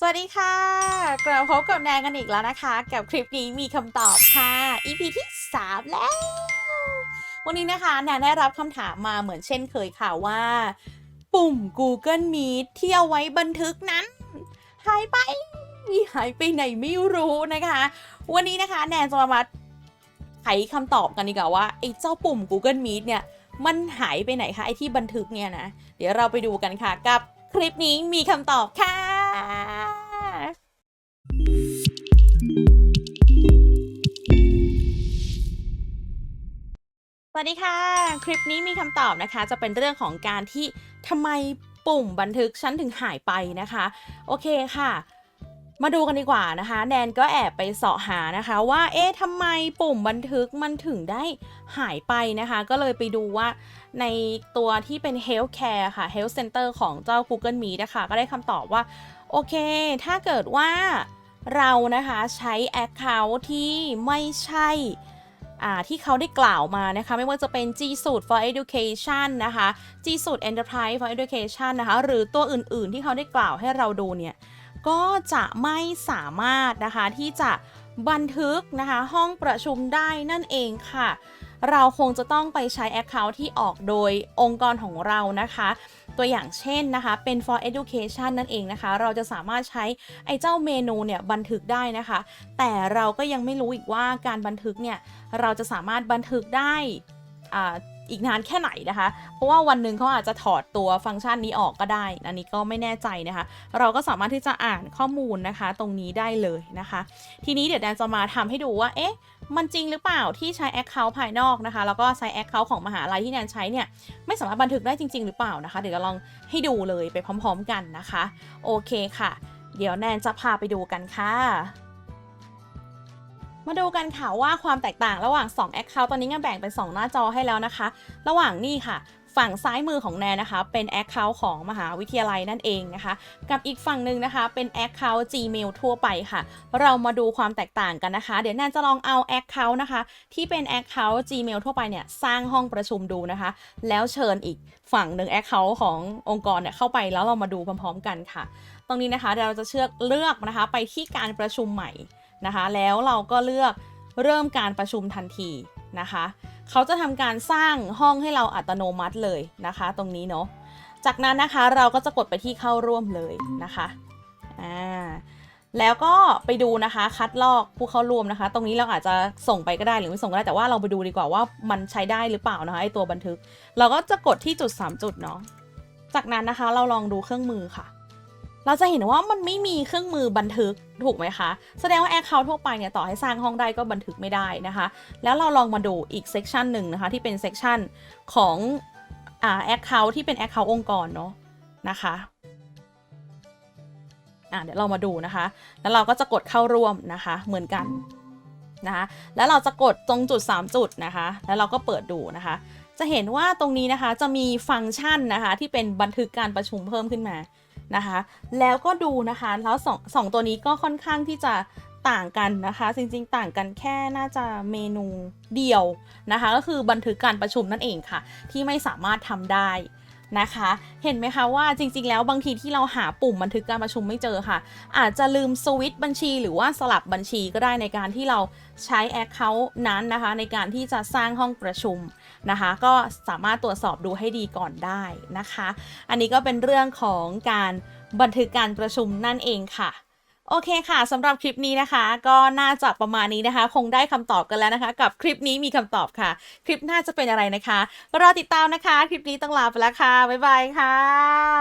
สวัสดีค่ะ กลับพบกับแนนกันอีกแล้วนะคะ กับคลิปนี้มีคำตอบค่ะ EP ที่ 3 แล้ว วันนี้นะคะ แนนได้รับคำถามมาเหมือนเช่นเคยค่ะว่า ปุ่ม Google Meet ที่เอาไว้บันทึกนั้น หายไปหายไปไหนไม่รู้นะคะ วันนี้นะคะ แนนจะมาไขคำตอบกันดีกว่าว่าไอ้เจ้าปุ่ม Google Meet เนี่ยมันหายไปไหนคะไอ้ที่บันทึกเนี่ยนะ เดี๋ยวเราไปดูกันค่ะกับคลิปนี้มีคำตอบค่ะ วัสดีค่ะ คลิปนี้มีคำตอบนะคะ จะเป็นเรื่องของการที่ทำไมปุ่มบันทึกฉันถึงหายไปนะคะ โอเคค่ะ มาดูกันดีกว่านะคะ แนนก็แอบไปเสาะหานะคะว่า เอ๊ะทำไมปุ่มบันทึกมันถึงได้หายไปนะคะ ก็เลยไปดูว่าในตัวที่เป็น Healthcare ค่ะ Health Center ของเจ้า Google Meet นะคะ ก็ได้คำตอบว่า โอเค ถ้าเกิดว่าเรานะคะใช้ Account ที่ไม่ใช่ ที่เขาได้กล่าวมานะคะ ไม่ว่าจะเป็น G Suite for Education นะคะ G Suite Enterprise for Education นะคะ หรือตัวอื่นๆที่เขาได้กล่าวให้เราดูเนี่ย ก็จะไม่สามารถนะคะที่จะบันทึกนะคะห้องประชุมได้นั่นเองค่ะ เราคงจะต้องไปใช้ Account ที่ออกโดยองค์กรของเรานะคะ ตัวอย่างเช่นนะคะ เป็น for education นั่นเองนะคะ เราจะสามารถใช้ไอ้เจ้าเมนูเนี่ยบันทึกได้นะคะ แต่เราก็ยังไม่รู้อีกว่าการบันทึกเนี่ยเราจะสามารถบันทึกได้อ่าอีกนานแค่ไหนนะคะ เพราะว่าวันหนึ่งเขาอาจจะถอดตัวฟังก์ชันนี้ออกก็ได้ อันนี้ก็ไม่แน่ใจนะคะ เราก็สามารถที่จะอ่านข้อมูลนะคะ ตรงนี้ได้เลยนะคะ ทีนี้เดี๋ยวแดนจะมาทำให้ดูว่า เอ๊ะ มันจริงหรือเปล่าที่ใช้ Account ภายนอกนะคะ แล้วก็ใช้ Account ของมหาลัยที่แนนใช้เนี่ย ไม่สามารถบันทึกได้จริง ๆ หรือเปล่านะคะ เดี๋ยวเราลองให้ดูเลยไปพร้อม ๆ กันนะคะ โอเคค่ะ เดี๋ยวแนนจะพาไปดูกันค่ะมาดูกันค่ะว่าความแตกต่างระหว่าง 2 Account ตอนนี้ก็แบ่งเป็น 2 หน้าจอให้แล้วนะคะ ระหว่างนี่ค่ะ ฝั่งซ้ายมือของแนนนะคะ เป็น Account ของมหาวิทยาลัยนั่นเองนะคะ กับอีกฝั่งหนึ่งนะคะ เป็น Account Gmail ทั่วไปค่ะ เรามาดูความแตกต่างกันนะคะ เดี๋ยวแนนจะลองเอา Account นะคะ ที่เป็น Account Gmail ทั่วไปเนี่ยสร้างห้องประชุมดูนะคะ แล้วเชิญอีกฝั่งหนึ่ง Account ขององค์กรเนี่ยเข้าไปแล้วเรามาดูพร้อมๆกันค่ะ ตรงนี้นะคะเดี๋ยวเราจะเชือกเลือกนะคะไปที่การประชุมใหม่นะคะ แล้วเราก็เลือก เริ่มการประชุมทันทีนะคะ เขาจะทำการสร้างห้องให้เราอัตโนมัติเลยนะคะ ตรงนี้เนาะ จากนั้นนะคะเราก็จะกดไปที่เข้าร่วมเลยนะคะอ่าแล้วก็ไปดูนะคะคัดลอกผู้เข้าร่วมนะคะ ตรงนี้เราอาจจะส่งไปก็ได้หรือไม่ส่งก็ได้แต่ว่าเราไปดูดีกว่าว่ามันใช้ได้หรือเปล่านะคะไอตัวบันทึก เราก็จะกดที่จุด 3 จุดเนาะจากนั้นนะคะเราลองดูเครื่องมือค่ะ เราจะเห็นว่ามันไม่มีเครื่องมือบันทึกถูกไหมคะ แสดงว่า Account ทั่วไปเนี่ยต่อให้สร้างห้องได้ก็บันทึกไม่ได้นะคะ แล้วเราลองมาดูอีกเซกชันหนึ่งนะคะที่เป็นเซกชันของอ่า Account ที่เป็น Account องค์กรเนาะนะคะอ่าเดี๋ยวเรามาดูนะคะ แล้วเราก็จะกดเข้าร่วมนะคะเหมือนกันนะคะ แล้วเราจะกดตรงจุด 3 จุดนะคะ แล้วเราก็เปิดดูนะคะ จะเห็นว่าตรงนี้นะคะจะมีฟังก์ชันนะคะที่เป็นบันทึกการประชุมเพิ่มขึ้นมา นะคะ แล้วก็ดูนะคะแล้วสองสองตัวนี้ก็ค่อนข้างที่จะต่างกันนะคะ จริงๆ ต่างกันแค่น่าจะเมนูเดียวนะคะ ก็คือบันทึกการประชุมนั่นเองค่ะ ที่ไม่สามารถทำได้ นะคะ เห็นไหมคะว่าจริงๆ แล้วบางทีที่เราหาปุ่มบันทึกการประชุมไม่เจอค่ะ อาจจะลืมสวิตช์บัญชี หรือว่าสลับบัญชีก็ได้ในการที่เราใช้ Account นั้นนะคะ ในการที่จะสร้างห้องประชุมนะคะ ก็สามารถตรวจสอบดูให้ดีก่อนได้นะคะ อันนี้ก็เป็นเรื่องของการบันทึกการประชุมนั่นเองค่ะ โอเคค่ะสำหรับคลิปนี้นะคะ ก็น่าจะประมาณนี้นะคะ คงได้คำตอบกันแล้วนะคะ กับคลิปนี้มีคำตอบค่ะ คลิปหน้าจะเป็นอะไรนะคะรอติดตามนะคะ คลิปนี้ต้องลาไปแล้วค่ะบ๊ายบายค่ะ